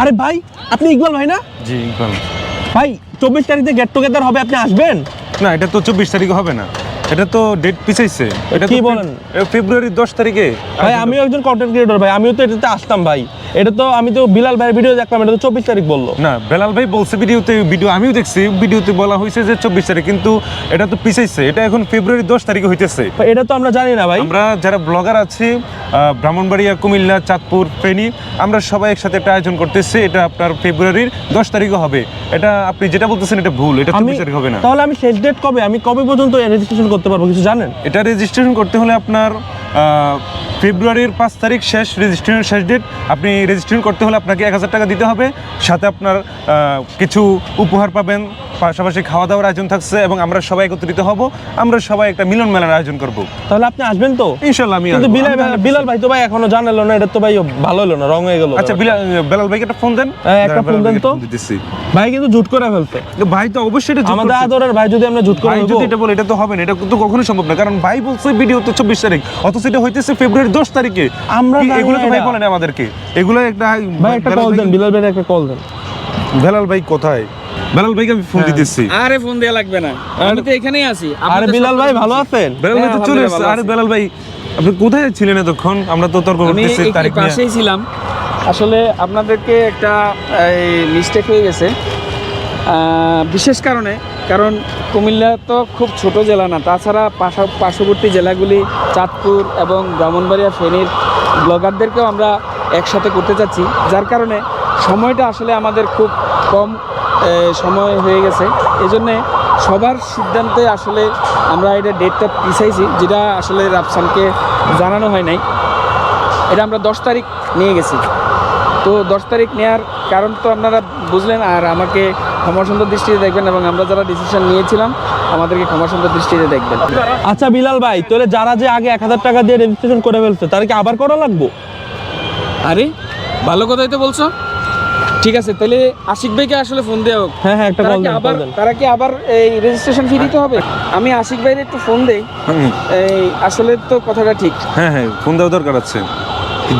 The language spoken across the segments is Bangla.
আরে ভাই আপনি ইকবাল ভাই না? জি ইকবাল ভাই। চব্বিশ তারিখে গেট টুগেদার হবে আপনি আসবেন? না এটা তো চব্বিশ তারিখে হবে না। এটা তো ডেট পিছাইছে। এটা কি বলেন? ফেব্রুয়ারির দশ তারিখে। ভাই আমিও একজন কন্টেন্ট ক্রিয়েটর ভাই আমিও তো এটাতে আসতাম ভাই। এটা তো আমি তো বিলাল ভাইয়ের ভিডিও দেখলাম এটা তো চব্বিশ তারিখ বলল। না বেলাল ভাই বলছে ভিডিওতে ভিডিও আমিও দেখছি ভিডিওতে বলা হয়েছে যে চব্বিশ তারিখ কিন্তু এটা তো পিছাইছে এটা এখন ফেব্রুয়ারি দশ তারিখে হইতেছে। এটা তো আমরা জানি না ভাই। আমরা যারা ব্লগার আছি ব্রাহ্মণবাড়িয়া কুমিল্লা চাঁদপুর ফেনী আমরা সবাই একসাথে একটা আয়োজন করতেছি এটা আপনার ফেব্রুয়ারির দশ তারিখে হবে। এটা আপনি যেটা বলতেছেন এটা ভুল এটা চব্বিশ তারিখ হবে না। তাহলে আমি শেষ ডেট কবে? আমি কবে পর্যন্ত রেজিস্ট্রেশন করতে পারব? কিছু জানেন? এটা রেজিস্ট্রেশন করতে হলে আপনার ফেব্রুয়ারির পাঁচ তারিখ শেষ রেজিস্ট্রেশন শেষ ডেট আপনি রেজিস্ট্রেশন করতে হলে আপনাকে এক হাজার টাকা দিতে হবে। সাথে আপনার কিছু উপহার পাবেন। পাশাপাশি খাওয়া দাওয়ার আয়োজন থাকছে এবং আমরা সবাই একত্রিত হব। আমরা সবাই একটা মিলন মেলার আয়োজন করব। তাহলে আপনি আসবেন তো? ইনশাল্লাহ আমি কিন্তু বিলাল বিলাল ভাই তো ভাই এখনও জানালো না এটা তো ভাই ভালো হলো না রং হয়ে গেল। আচ্ছা বিলাল বেলাল ভাইকে একটা ফোন দেন। হ্যাঁ, একটা ফোন দেন তো। ভাই কিন্তু ঝুট করে ফেলতে ভাই তো অবশ্যই এটা আমাদের আদরের ভাই যদি আমরা ঝুট করে যদি এটা বলে এটা তো হবে না এটা তো কখনোই সম্ভব না। কারণ ভাই বলছে ভিডিও তো চব্বিশ তারিখ অথচ এটা হইতেছে ফেব্রুয়ারি দশ তারিখে। আমরা এগুলো তো ভাই বলেন আমাদেরকে। এগুলো একটা ভাই একটা কল দেন বিলাল ভাই একটা কল দেন। বেলাল ভাই কোথায়? বেলাল ভাইকে আমি ফোন হ্যাঁ। দিতেছি। আরে ফোন দেয়া লাগবে না। আমি তো এখানেই আছি। আরে বিলাল ভাই ভালো আছেন? বেলাল ভাই তো চলে এসেছে। আরে বেলাল ভাই আপনি কোথায় ছিলেন এতক্ষণ? আমরা তো তর্ক করতেছি তারিখ নিয়ে। পাশেই ছিলাম। আসলে আপনাদেরকে একটা মিস্টেক হয়ে গেছে। আহ, বিশেষ কারণে কারণ কুমিল্লা তো খুব ছোট জেলা না। তাছাড়া পাশা পার্শ্ববর্তী জেলাগুলি চাঁদপুর এবং ব্রাহ্মণবাড়িয়া ফেনীর ব্লগারদেরকেও আমরা একসাথে করতে চাচ্ছি। যার কারণে সময়টা আসলে আমাদের খুব কম সময় হয়ে গেছে। এই জন্যে সবার সিদ্ধান্তে আসলে আমরা এটা ডেটটা পিছাইছি যেটা আসলে রাফসানকে জানানো হয় নাই। এটা আমরা দশ তারিখ নিয়ে গেছি। তো দশ তারিখ নেওয়ার কারণ তো আপনারা বুঝলেন আর আমাকে ক্ষমাসুন্দর দৃষ্টিতে দেখবেন এবং আমরা যারা ডিসিশন নিয়েছিলাম আমাদেরকে ক্ষমাসুন্দর দৃষ্টিতে দেখবেন। আচ্ছা বিলাল ভাই তাহলে যারা যে আগে এক হাজার টাকা দিয়ে রেজিস্ট্রেশন করে ফেলছে তার কি আবার করা লাগবো? আরে ভালো কথাই তো বলছো। ঠিক আছে তাহলে আশিক ভাইকে আসলে ফোন দেওয়া হোক। হ্যাঁ হ্যাঁ একটা কল দেন আবার তারা কি আবার এই রেজিস্ট্রেশন ফি দিতে হবে? আমি আশিক ভাইয়ের একটু ফোন দেই। এই আসলে তো কথাটা ঠিক। হ্যাঁ হ্যাঁ ফোন দেওয়া দরকার আছে।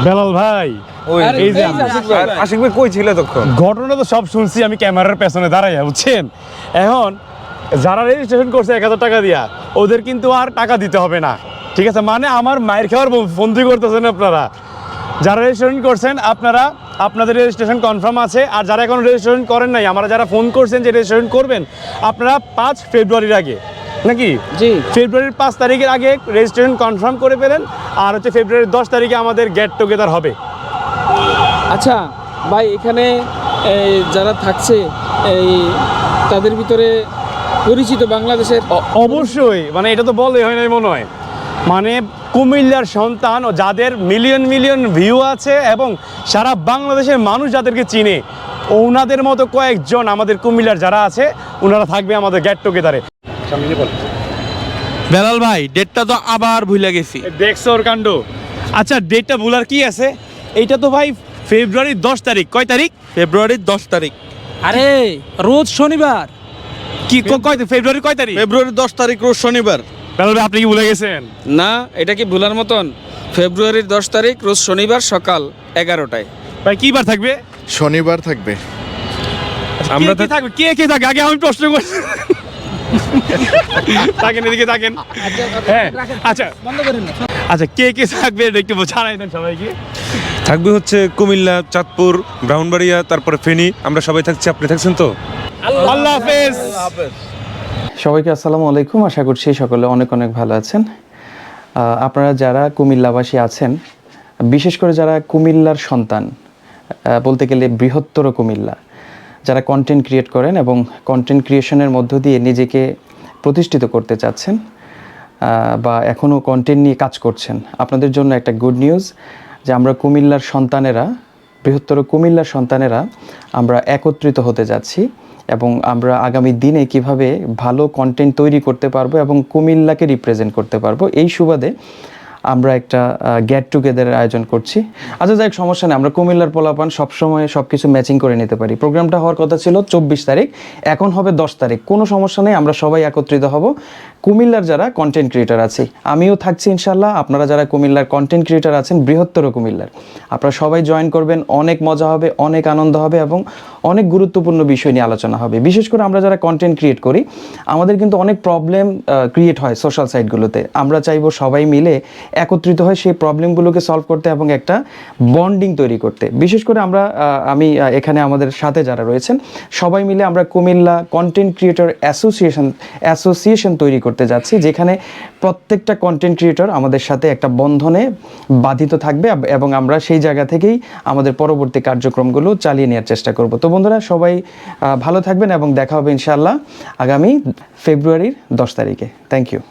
বেলাল ভাই ওই এই যে আশিক ভাই। আশিক ভাই কই ছিল তখন ঘটনা তো সব শুনছি আমি ক্যামেরার পেছনে দাঁড়াইয়া বুঝছেন? এখন যারা রেজিস্ট্রেশন করছে এক হাজার টাকা দিয়া ওদের কিন্তু আর টাকা দিতে হবে না। ঠিক আছে মানে আমার মায়ের খাওয়ার বন্দি করতেছেন আপনারা। যারা রেজিস্ট্রেশন করছেন আপনারা আপনাদের রেজিস্ট্রেশন কনফার্ম আছে। আর যারা এখন রেজিস্ট্রেশন করেন নাই আমরা যারা ফোন করছেন যে রেজিস্ট্রেশন করবেন আপনারা পাঁচ ফেব্রুয়ারির আগে নাকি? জি। ফেব্রুয়ারির পাঁচ তারিখের আগে রেজিস্ট্রেশন কনফার্ম করে ফেলেন আর হচ্ছে ফেব্রুয়ারির দশ তারিখে আমাদের গেট টুগেদার হবে। আচ্ছা ভাই এখানে যারা থাকছে এই তাদের ভিতরে পরিচিত বাংলাদেশের অবশ্যই। মানে এটা তো বলে হয় নাই মনে হয় মানে কুমিল্লার সন্তান ও যাদের মিলিয়ন মিলিয়ন ভিউ আছে এবং সারা বাংলাদেশের মানুষ যাদেরকে চিনে ওনাদের মতো কয়েকজন আমাদের কুমিল্লার যারা আছে ওনারা থাকবে আমাদের গেট টুগেদারে বেলাল ভাই ডেটটা তো আবার ভুলে গেছি। দেখছ ওর কাণ্ড? আচ্ছা ডেটটা ভুলার কি আছে? এইটা তো ভাই ফেব্রুয়ারির দশ তারিখ। কয় তারিখ? ফেব্রুয়ারির দশ তারিখ। আরে রোজ শনিবার। কি কয় ফেব্রুয়ারি কয় তারিখ? ফেব্রুয়ারির দশ তারিখ রোজ শনিবার। বেলাল ভাই আপনি কি ভুলে গেছেন? না এটা কি ভুলার মতন? ফেব্রুয়ারির দশ তারিখ রোজ শনিবার সকাল এগারোটায়। ভাই কি বার থাকবে? শনিবার থাকবে। আমরা কে থাকবে? কে কে থাকবে আগে আমি প্রশ্ন করছি থাকেন এদিকে থাকেন। হ্যাঁ আচ্ছা। বন্ধ করেন আচ্ছা কে কে থাকবে এটা একটু জানাই দেন সবাইকে। থাকবে হচ্ছে কুমিল্লা চাঁদপুর ব্রাহ্মণবাড়িয়া তারপরে ফেনী। আমরা সবাই থাকছি আপনি থাকছেন তো? আল্লাহ হাফেজ। সবাইকে আসসালামু আলাইকুম। আশা করছি সকলে অনেক অনেক ভালো আছেন। আপনারা যারা কুমিল্লাবাসী আছেন, বিশেষ করে যারা কুমিল্লার সন্তান বলতে গেলে বৃহত্তর কুমিল্লা, যারা কন্টেন্ট ক্রিয়েট করেন এবং কন্টেন্ট ক্রিয়েশনের মধ্য দিয়ে নিজেকে প্রতিষ্ঠিত করতে চাচ্ছেন বা এখনও কন্টেন্ট নিয়ে কাজ করছেন, আপনাদের জন্য একটা গুড নিউজ যে আমরা কুমিল্লার সন্তানেরা, বৃহত্তর কুমিল্লার সন্তানেরা আমরা একত্রিত হতে যাচ্ছি। এবং আমরা আগামী দিনে কীভাবে ভালো কন্টেন্ট তৈরি করতে পারব এবং কুমিল্লাকে রিপ্রেজেন্ট করতে পারব, এই সুবাদে আমরা একটা গেট টুগেদারের আয়োজন করছি। আচ্ছা যাই সমস্যা নেই। আমরা কুমিল্লার পোলাপান সবসময় সব কিছু ম্যাচিং করে নিতে পারি। প্রোগ্রামটা হওয়ার কথা ছিল চব্বিশ তারিখ, এখন হবে দশ তারিখ। কোনো সমস্যা নেই, আমরা সবাই একত্রিত হব। কুমিল্লার যারা কন্টেন্ট ক্রিয়েটার আছি, আমিও থাকছি ইনশাল্লাহ আপনারা যারা কুমিল্লার কন্টেন্ট ক্রিয়েটার আছেন, বৃহত্তর কুমিল্লার। আপনারা সবাই জয়েন করবেন, অনেক মজা হবে, অনেক আনন্দ হবে এবং অনেক গুরুত্বপূর্ণ বিষয় নিয়ে আলোচনা হবে। বিশেষ করে আমরা যারা কন্টেন্ট ক্রিয়েট করি, আমাদের কিন্তু অনেক প্রবলেম ক্রিয়েট হয় সোশ্যাল সাইটগুলোতে আমরা চাইব সবাই মিলে একত্রিত হয় সেই প্রবলেমগুলোকে সলভ করতে এবং একটা বন্ডিং তৈরি করতে। বিশেষ করে আমরা আমি এখানে আমাদের সাথে যারা রয়েছেন, সবাই মিলে আমরা Comilla content creator association association তৈরি করতে যাচ্ছি, যেখানে প্রত্যেকটা কন্টেন্ট ক্রিয়েটর আমাদের সাথে একটা বন্ধনে বাধিত থাকবে এবং আমরা সেই জায়গা থেকেই আমাদের পরবর্তী কার্যক্রমগুলো চালিয়ে নেওয়ার চেষ্টা করব। তো বন্ধুরা সবাই ভালো থাকবেন এবং দেখা হবে ইনশাআল্লাহ আগামী ফেব্রুয়ারির দশ তারিখে। Thank you